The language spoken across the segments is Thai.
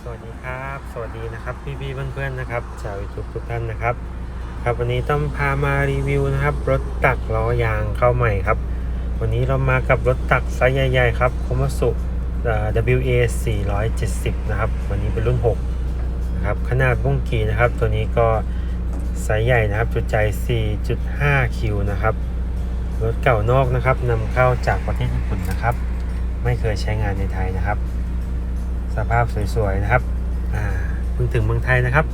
สวัสดีครับ สวัสดีนะครับพี่พี่เพื่อนๆนะครับชาวยูทูบทุกท่านนะครับ ครับวันนี้ต้องพามารีวิวนะครับ รถตักล้อยางเข้าใหม่ครับ วันนี้เรามากับรถตักไซส์ใหญ่ๆครับคมสุ WA 470 นะครับ วันนี้เป็นรุ่น 6 นะครับ ขนาดบุ้งกีนะครับ ตัวนี้ก็ไซส์ใหญ่นะครับ จุดใจ 4.5 คิวนะครับ รถเก่านอกนะครับนำเข้าจากประเทศญี่ปุ่นนะครับ ไม่เคยใช้งานในไทยนะครับ สภาพสวยๆนะครับอ่าเพิ่งถึงเมืองไทยนะครับ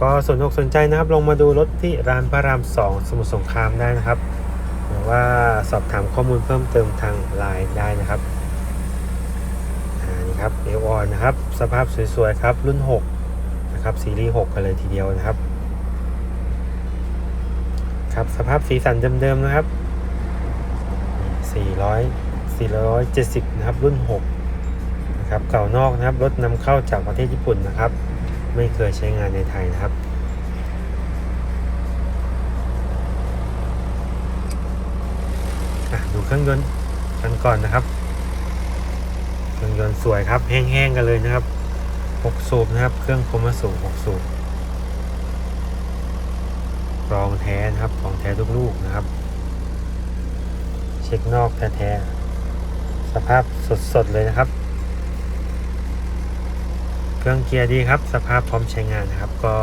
ก็สนอกสนใจนะครับ ลงมาดูรถที่ร้านพระราม 2 สมุทรสงครามได้นะครับ หรือว่าสอบถามข้อมูลเพิ่มเติมทางไลน์ได้นะครับอ่านี่ครับเอวอนนะครับ สภาพสวยๆครับ รุ่น 6 นะครับ ซีรีส์ 6 กันเลยทีเดียวนะครับ ครับสภาพสีสันเดิมๆนะครับ 400 470 นะครับ รุ่น 6 นะครับเก่านอกนะครับรถนำเข้าจากประเทศญี่ปุ่นนะครับ ไม่เคยใช้งานในไทยนะครับ ดูเครื่องยนต์กันก่อนนะครับ เครื่องยนต์สวยครับแห้งๆกันเลยนะครับ6สูบนะครับ เครื่องคมสูบ6สูบรองแท้นะครับของแท้ทุกลูกนะครับ เช็คนอกแท้ๆสภาพสดๆเลยนะครับ เครื่องเกียร์ดีครับ สภาพพร้อมใช้งานนะครับ ก็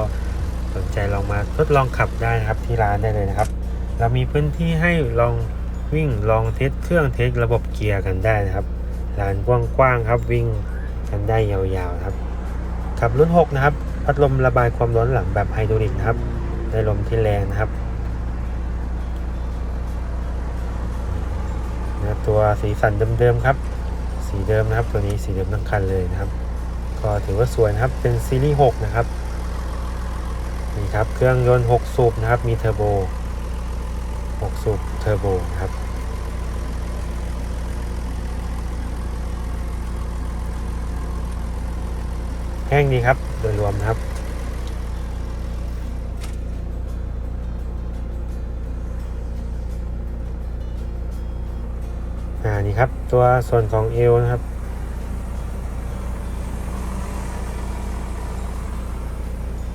สนใจลองมาทดลองขับได้นะครับที่ร้านได้เลยนะครับ เรามีพื้นที่ให้ลองวิ่งลองเทสเครื่องเทสระบบเกียร์กันได้นะครับลานกว้างๆครับวิ่งกันได้ยาวๆครับขับรุ่น 6 นะครับ พัดลมระบายความร้อนหลังแบบไฮดรอลิกนะครับได้ลมที่แรงนะครับนะตัวสีสันเดิมๆครับ สีเดิมนะครับ ตัวนี้สีเดิมทั้งคันเลยนะครับ ก็ถือว่าสวยนะครับ เป็นซีรีส์6นะครับ นี่ครับ เครื่องยนต์ 6 สูบนะครับ มีเทอร์โบ 6 สูบเทอร์โบนะครับ แห้งดีครับ โดยรวมนะครับอ่านี่ครับ ตัวส่วนของเอวนะครับ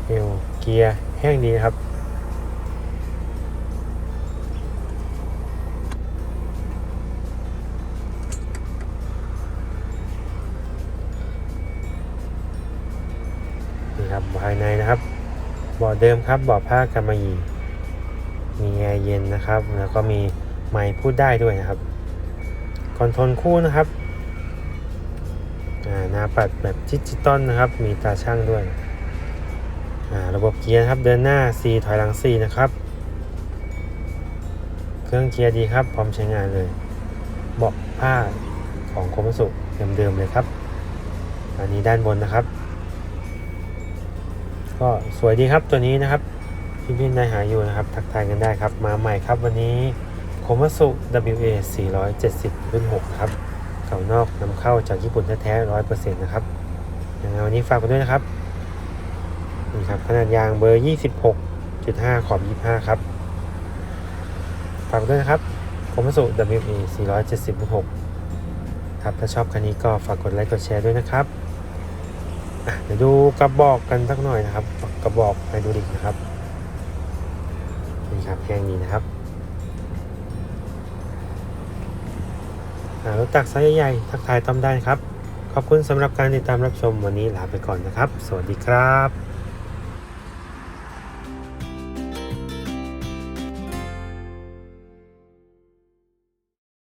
เอว เกียร์แห้งดีนะครับ นี่ครับภายในนะครับเบาะเดิมครับเบาะผ้ากำมะหยี่มีแอร์เย็นนะครับ แล้วก็มีไมค์พูดได้ด้วยนะครับคอนโทรลคู่นะครับหน้าปัดแบบดิจิตอลนะครับ มีตาช่างด้วย ระบบเกียร์ครับเดินหน้า4ถอยหลัง4นะครับ เครื่องเกียร์ดีครับ พร้อมใช้งานเลยเบาะผ้าของโคมัสุเดิมๆเลยครับ อันนี้ด้านบนนะครับ ก็สวยดีครับตัวนี้นะครับพี่พี่นายหาอยู่นะครับ ทักทายกันได้ครับ มาใหม่ครับวันนี้โคมัสุ WA 470 รุ่น 6 ครับเก่านอกนำเข้าจากญี่ปุ่นแท้ๆ100%นะครับยังไงวันนี้ฝากกันด้วยนะครับ นี่ครับขนาดยางเบอร์ 26.5 ขอบ 25 ครับฝากด้วยนะครับคมสุ WA 470.6ครับถ้าชอบคันนี้ก็ฝากกดไลค์กดแชร์ด้วยนะครับ เดี๋ยวดูกระบอกกันสักหน่อยนะครับ กระบอกไฮดรลิกนะครับนี่ครับแห้งดีนะครับรถตักไซส์ใหญ่ทักทายต้อมได้ครับ ขอบคุณสำหรับการติดตามรับชมวันนี้ลาไปก่อนนะครับ สวัสดีครับ